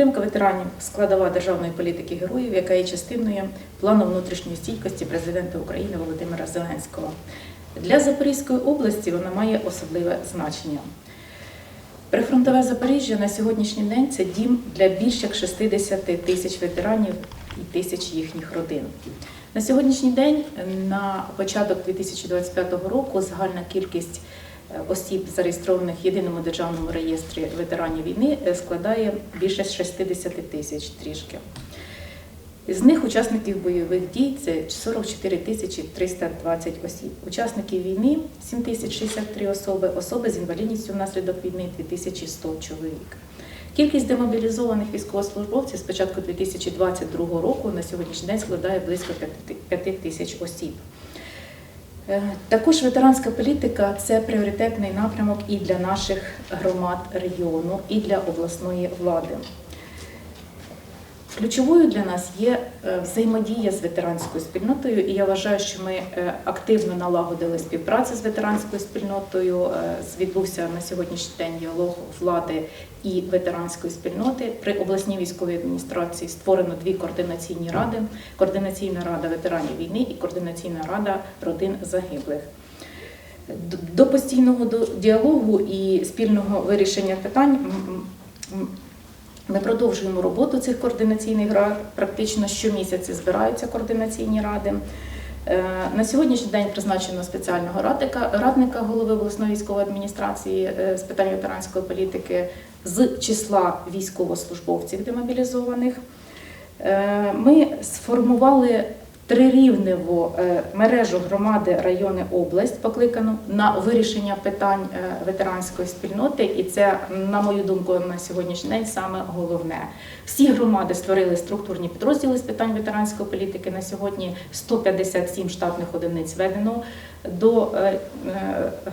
Підтримка ветеранів складова державної політики героїв, яка є частиною плану внутрішньої стійкості президента України Володимира Зеленського. Для Запорізької області вона має особливе значення. Прифронтове Запоріжжя на сьогоднішній день це дім для більш як 60 тисяч ветеранів і тисяч їхніх родин. На сьогоднішній день, на початок 2025 року, загальна кількість осіб, зареєстрованих в єдиному державному реєстрі ветеранів війни, е, складає більше 60 тисяч трішки. З них учасників бойових дій це 44 тисячі 320 осіб. Учасників війни 7063 особи, особи з інвалідністю внаслідок війни 2100 чоловік. Кількість демобілізованих військовослужбовців з початку 2022 року на сьогоднішній день складає близько 5 тисяч осіб. Е, Також ветеранська політика це пріоритетний напрямок і для наших громад регіону, і для обласної влади. Ключовою для нас є е, взаємодія з ветеранською спільнотою, і я вважаю, що ми е, активно налагодили співпрацю з ветеранською спільнотою. Е, Відбувся на сьогоднішній день діалог влади і ветеранської спільноти. При обласній військовій адміністрації створено дві координаційні ради: координаційна рада ветеранів війни і координаційна рада родин загиблих. До постійного діалогу і спільного вирішення питань ми продовжуємо роботу цих координаційних рад. Практично щомісяця збираються координаційні ради. Е, На сьогоднішній день призначено спеціального радника, радника голови обласної військової адміністрації е, з питань ветеранської політики з числа військовослужбовців демобілізованих. Е, Ми сформували трирівневу е, мережу громади, райони, область, покликану на вирішення питань е, ветеранської спільноти, і це, на мою думку, на сьогоднішній день саме головне. Всі громади створили структурні підрозділи з питань ветеранської політики. На сьогодні 157 штатних одиниць введено до е,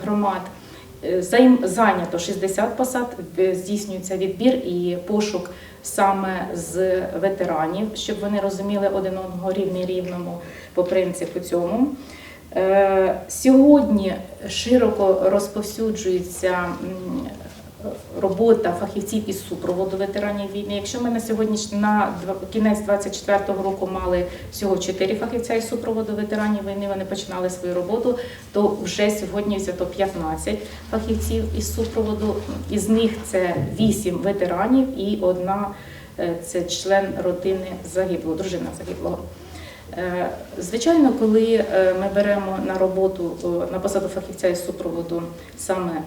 громад. Зайнято 60 посад, здійснюється відбір і пошук саме з ветеранів, щоб вони розуміли один одного рівний рівному по принципу цьому. Е, Сьогодні широко розповсюджується робота фахівців із супроводу ветеранів війни. Якщо ми на сьогодні на кінець 24-го року мали всього 4 фахівця із супроводу ветеранів війни, вони починали свою роботу, то вже сьогодні взято 15 фахівців із супроводу. Із них це 8 ветеранів і одна е, це член родини загиблого, дружина загиблого. Е, Звичайно, коли е, ми беремо на роботу е, на посаду фахівця із супроводу саме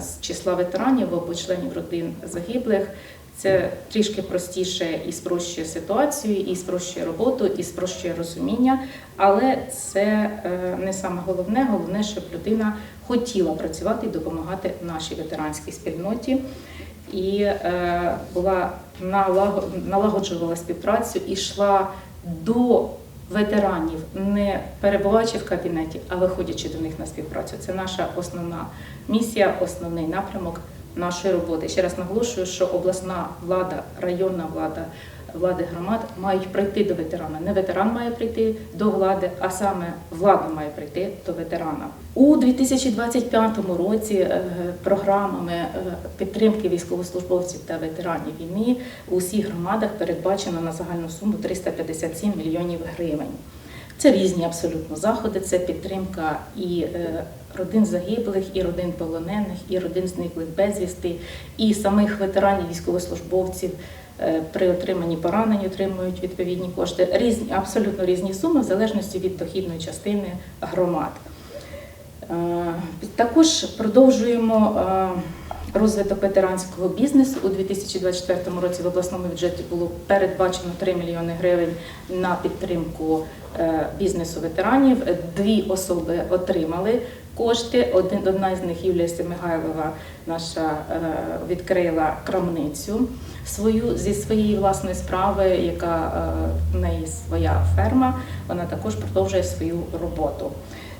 з числа ветеранів або членів родин загиблих, це трішки простіше і спрощує ситуацію, і спрощує роботу, і спрощує розуміння. Але це не саме головне. Головне, щоб людина хотіла працювати і допомагати нашій ветеранській спільноті. І була налаго- налагоджувала співпрацю і йшла до ветеранів, не перебуваючи в кабінеті, а виходячи до них на співпрацю. Це наша основна місія, основний напрямок нашої роботи. Ще раз наголошую, що обласна влада, районна влада, влади громад мають прийти до ветерана. Не ветеран має прийти до влади, а саме влада має прийти до ветерана. У 2025 році е, програмами е, підтримки військовослужбовців та ветеранів війни у всіх громадах передбачено на загальну суму 357 мільйонів гривень. Це різні абсолютно заходи, це підтримка і е, родин загиблих, і родин полонених, і родин зниклих безвісти, і самих ветеранів військовослужбовців при отриманні поранень отримують відповідні кошти. Різні, абсолютно різні суми в залежності від дохідної частини громад. Е, Також продовжуємо е, розвиток ветеранського бізнесу. У 2024 році в обласному бюджеті було передбачено 3 мільйони гривень на підтримку е, бізнесу ветеранів. Дві особи отримали кошти. Одна з них Юлія Семигайлова, наша відкрила крамницю свою зі своєї власної справи, яка в неї своя ферма. Вона також продовжує свою роботу.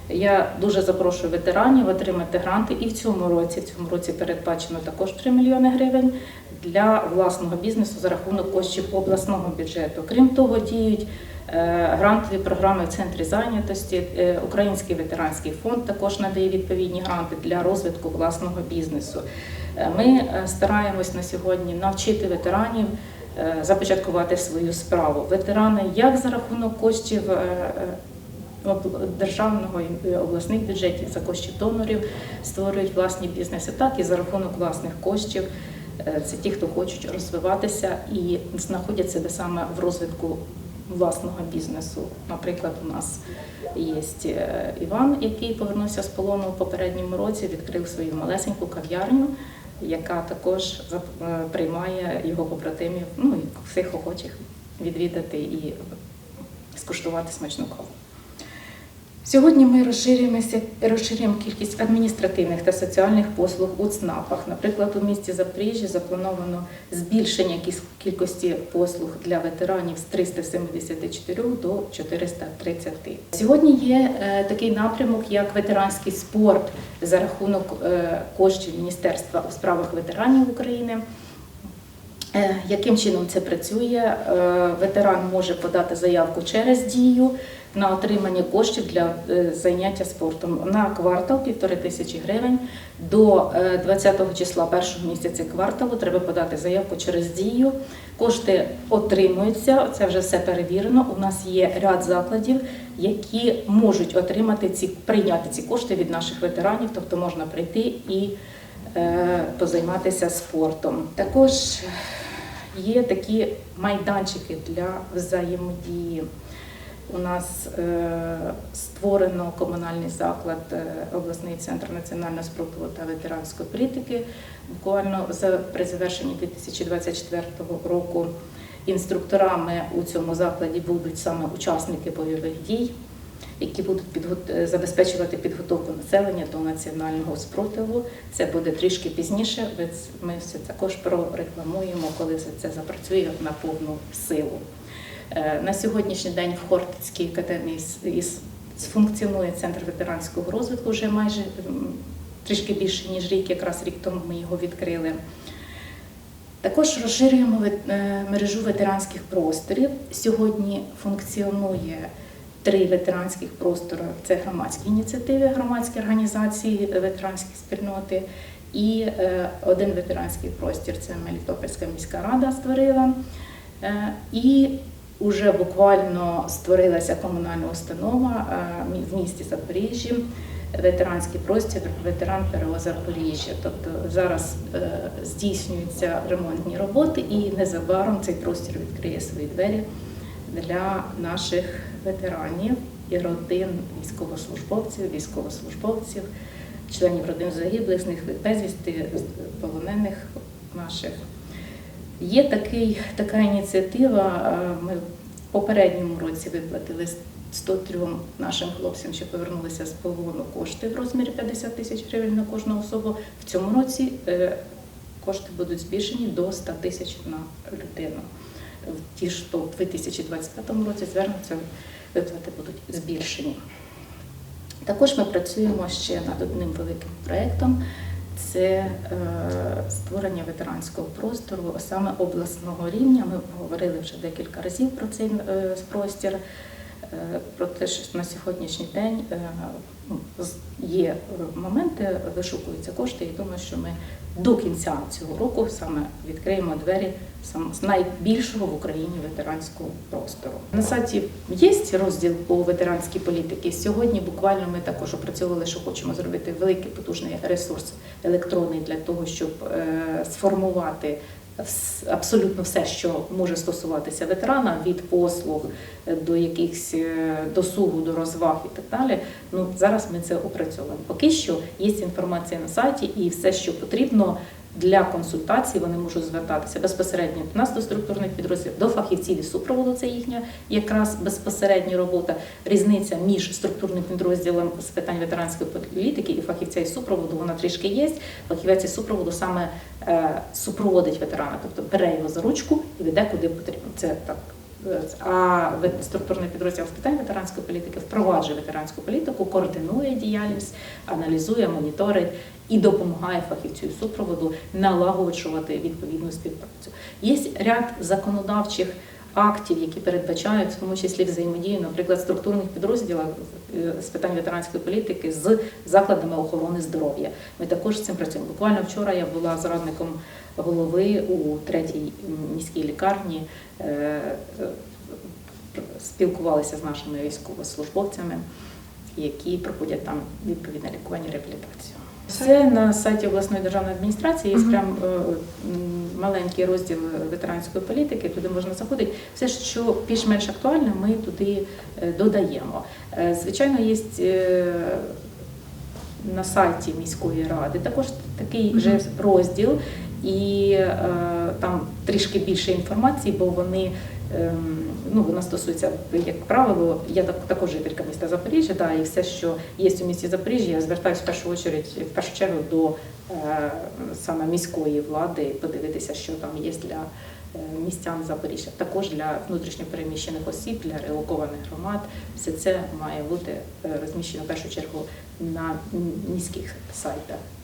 Я дуже запрошую ветеранів отримати гранти і в цьому році. В цьому році передбачено також 3 мільйони гривень для власного бізнесу за рахунок коштів обласного бюджету. Крім того, діють е, грантові програми в центрі зайнятості. Е, Український ветеранський фонд також надає відповідні гранти для розвитку власного бізнесу. Е, Ми стараємось на сьогодні навчити ветеранів започаткувати свою справу. Ветерани як за рахунок коштів державного і обласних бюджетів, за коштів донорів створюють власні бізнеси, так і за рахунок власних коштів. Е, Це ті, хто хочуть розвиватися і знаходять себе саме в розвитку власного бізнесу. Наприклад, у нас є е, Іван, який повернувся з полону у попередньому році, відкрив свою малесеньку кав'ярню, яка також е, приймає його побратимів, ну і всіх охочих відвідати і скуштувати смачну каву. Сьогодні ми розширюємося, розширюємо кількість адміністративних та соціальних послуг у ЦНАПах. Наприклад, у місті Запоріжжя заплановано збільшення кількості послуг для ветеранів з 374 до 430. Сьогодні є е, такий напрямок, як ветеранський спорт за рахунок е, коштів Міністерства у справах ветеранів України. Е, Яким чином це працює? Ветеран може подати заявку через дію на отримання коштів для е, заняття спортом на квартал півтори тисячі гривень. До е, 20 числа першого місяця кварталу треба подати заявку через дію. Кошти отримуються. Це вже все перевірено. У нас є ряд закладів, які можуть отримати ці прийняти ці кошти від наших ветеранів, тобто можна прийти і е, позайматися спортом. Також є такі майданчики для взаємодії. У нас е, створено комунальний заклад, е, обласний центр національного спорту та ветеранської політики. Буквально за при завершенні 2024 року інструкторами у цьому закладі будуть саме учасники бойових дій, які будуть е, забезпечувати підготовку населення до національного спротиву. Це буде трішки пізніше. Ми все також прорекламуємо, коли це запрацює на повну силу. Е, На сьогоднішній день в Хортицькій академії функціонує центр ветеранського розвитку вже майже трішки більше ніж рік, якраз рік тому ми його відкрили. Також розширюємо е, мережу ветеранських просторів. Сьогодні функціонує три ветеранських простори: це громадські ініціативи, громадські організації, ветеранські спільноти. І е, один ветеранський простір це Мелітопольська міська рада створила. І вже буквально створилася комунальна установа е, в місті Запоріжжі, ветеранський простір, ветеран ПРО Запоріжжя. Тобто зараз е, здійснюються ремонтні роботи, і незабаром цей простір відкриє свої двері для наших ветеранів і родин військовослужбовців, військовослужбовців, членів родин загиблих, з них безвісти, полонених наших. Є такий, така ініціатива. е, Ми в попередньому році виплатили 103 нашим хлопцям, що повернулися з полону кошти в розмірі 50 тисяч гривень на кожну особу. В цьому році е, кошти будуть збільшені до 100 тисяч на людину. Ті то в 2025 році звернуться, виплати будуть збільшені. Також ми працюємо ще над одним великим проєктом. Це е, створення ветеранського простору, саме обласного рівня. Ми говорили вже декілька разів про цей е, простір, е, про те, що на сьогоднішній день ну, є моменти, вишукуються кошти, і думаю, що ми до кінця цього року саме відкриємо двері з найбільшого в Україні ветеранського простору. На сайті є розділ по ветеранській політики. Сьогодні буквально ми також опрацьовували, що хочемо зробити великий потужний ресурс електронний для того, щоб е, сформувати абсолютно все, що може стосуватися ветерана, від послуг до якихось е, досугу, до розваг і так далі. Ну зараз ми це опрацьовуємо. Поки що є інформація на сайті, і все, що потрібно. Для консультацій вони можуть звертатися безпосередньо до нас до структурних підрозділів, до фахівців і супроводу. Це їхня якраз безпосередня робота. Різниця між структурним підрозділом з питань ветеранської політики і фахівця і супроводу вона трішки є. Фахівець і супроводу саме е, супроводить ветерана, тобто бере його за ручку і веде куди потрібно. Це так. Е, А структурний підрозділ з питань ветеранської політики впроваджує ветеранську політику, координує діяльність, аналізує, моніторить і допомагає фахівцю супроводу налагоджувати відповідну співпрацю. Є ряд законодавчих актів, які передбачають в тому числі взаємодію, наприклад, структурних підрозділів е, з питань ветеранської політики з закладами охорони здоров'я. Ми також з цим працюємо. Буквально вчора я була з радником голови у третій міській лікарні. е, е, Спілкувалися з нашими військовослужбовцями, які проходять там відповідне лікування реабілітацію. Це на сайті обласної державної адміністрації є прям е, маленький розділ ветеранської політики. Туди можна заходити. Все, що більш-менш актуальне, ми туди е, додаємо. Е, Звичайно, є на сайті міської ради також такий же розділ, і там трішки більше інформації, бо вони. ем, Ну, вона стосується, як правило, я також жителька міста Запоріжжя, да, і все, що є у місті Запоріжжя, я звертаюся в першу очередь, в першу чергу до е, саме міської влади, подивитися, що там є для е, містян Запоріжжя. Також для внутрішньопереміщених осіб, для релокованих громад. Все це має бути е, розміщено в першу чергу на міських сайтах.